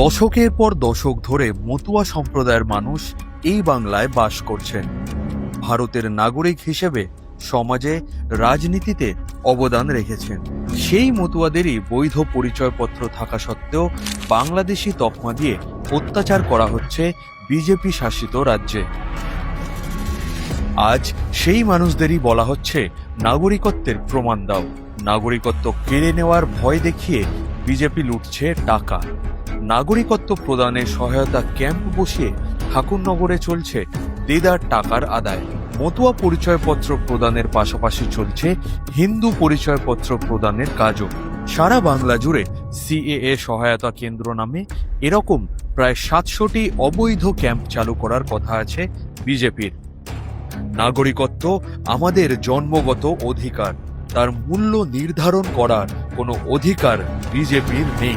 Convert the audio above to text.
দশকের পর দশক ধরে মতুয়া সম্প্রদায়ের মানুষ এই বাংলায় বাস করছেন। ভারতের নাগরিক হিসেবে সমাজে রাজনীতিতে অবদান রেখেছেন। সেই মতুয়াদেরই বৈধ পরিচয়পত্র থাকা সত্ত্বেও বাংলাদেশি তকমা দিয়ে অত্যাচার করা হচ্ছে বিজেপি শাসিত রাজ্যে। আজ সেই মানুষদেরই বলা হচ্ছে, নাগরিকত্বের প্রমাণ দাও। নাগরিকত্ব কেড়ে নেওয়ার ভয় দেখিয়ে বিজেপি লুটছে টাকা। নাগরিকত্ব প্রদানে সহায়তা ক্যাম্প বসিয়ে ঠাকুরনগরে চলছে দেদার টাকার আদায়। মতুয়া পরিচয়পত্র প্রদানের পাশাপাশি চলছে হিন্দু পরিচয়পত্র প্রদানের কাজও। সারা বাংলা জুড়ে সিএএ সহায়তা কেন্দ্র নামে এরকম প্রায় সাতশোটি অবৈধ ক্যাম্প চালু করার কথা আছে বিজেপির। নাগরিকত্ব আমাদের জন্মগত অধিকার। তার মূল্য নির্ধারণ করার কোনো অধিকার বিজেপির নেই।